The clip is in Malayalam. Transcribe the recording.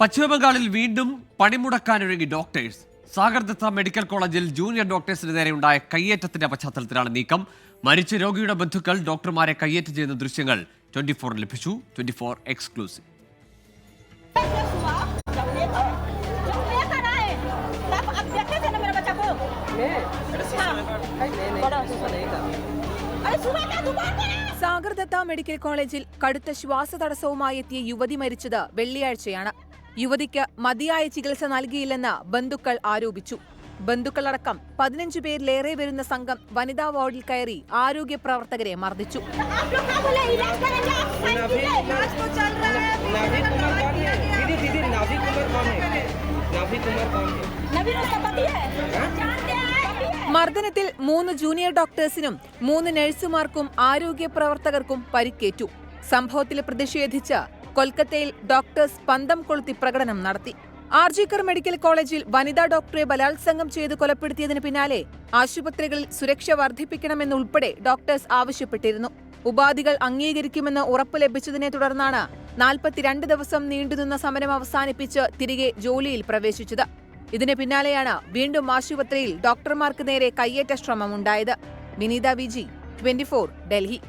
പശ്ചിമബംഗാളിൽ വീണ്ടും പണിമുടക്കാനൊരുങ്ങി ഡോക്ടേഴ്സ് സാഗർ ദത്ത മെഡിക്കൽ കോളേജിൽ ജൂനിയർ ഡോക്ടേഴ്സിന് നേരെയുണ്ടായ കയ്യേറ്റത്തിന്റെ പശ്ചാത്തലത്തിലാണ് നീക്കം. മരിച്ച രോഗിയുടെ ബന്ധുക്കൾ ഡോക്ടർമാരെ കയ്യേറ്റം ചെയ്യുന്ന ദൃശ്യങ്ങൾ ട്വന്റി ഫോർ ലഭിച്ചു. Twenty four exclusive Sagar Dutta medical കോളേജിൽ കടുത്ത ശ്വാസതടസ്സവുമായി എത്തിയ യുവതി മരിച്ചത് വെള്ളിയാഴ്ചയാണ്. യുവതിക്ക് മതിയായ ചികിത്സ നൽകിയില്ലെന്ന് ബന്ധുക്കൾ ആരോപിച്ചു. ബന്ധുക്കളടക്കം പതിനഞ്ചു പേരിലേറെ വരുന്ന സംഘം വനിതാ വാർഡിൽ കയറി ആരോഗ്യ പ്രവർത്തകരെ മർദ്ദിച്ചു. മർദ്ദനത്തിൽ മൂന്ന് ജൂനിയർ ഡോക്ടേഴ്സിനും മൂന്ന് നഴ്സുമാർക്കും ആരോഗ്യ പ്രവർത്തകർക്കും പരിക്കേറ്റു. സംഭവത്തിൽ പ്രതിഷേധിച്ച് കൊൽക്കത്തയിൽ ഡോക്ടേഴ്സ് പന്തം കൊളുത്തി പ്രകടനം നടത്തി. ആർജിക്കർ മെഡിക്കൽ കോളേജിൽ വനിതാ ഡോക്ടറെ ബലാത്സംഗം ചെയ്ത് കൊലപ്പെടുത്തിയതിന് പിന്നാലെ ആശുപത്രികളിൽ സുരക്ഷ വർദ്ധിപ്പിക്കണമെന്നുൾപ്പെടെ ഡോക്ടേഴ്സ് ആവശ്യപ്പെട്ടിരുന്നു. ഉപാധികൾ അംഗീകരിക്കുമെന്ന് ഉറപ്പ് ലഭിച്ചതിനെ തുടർന്നാണ് നാൽപ്പത്തിരണ്ട് ദിവസം നീണ്ടുനിന്ന സമരം അവസാനിപ്പിച്ച് തിരികെ ജോലിയിൽ പ്രവേശിച്ചത്. ഇതിന് പിന്നാലെയാണ് വീണ്ടും ആശുപത്രിയിൽ ഡോക്ടർമാർക്ക് നേരെ കയ്യേറ്റ ശ്രമമുണ്ടായത്. വിനീത വിജി ട്വന്റി ഡൽഹി.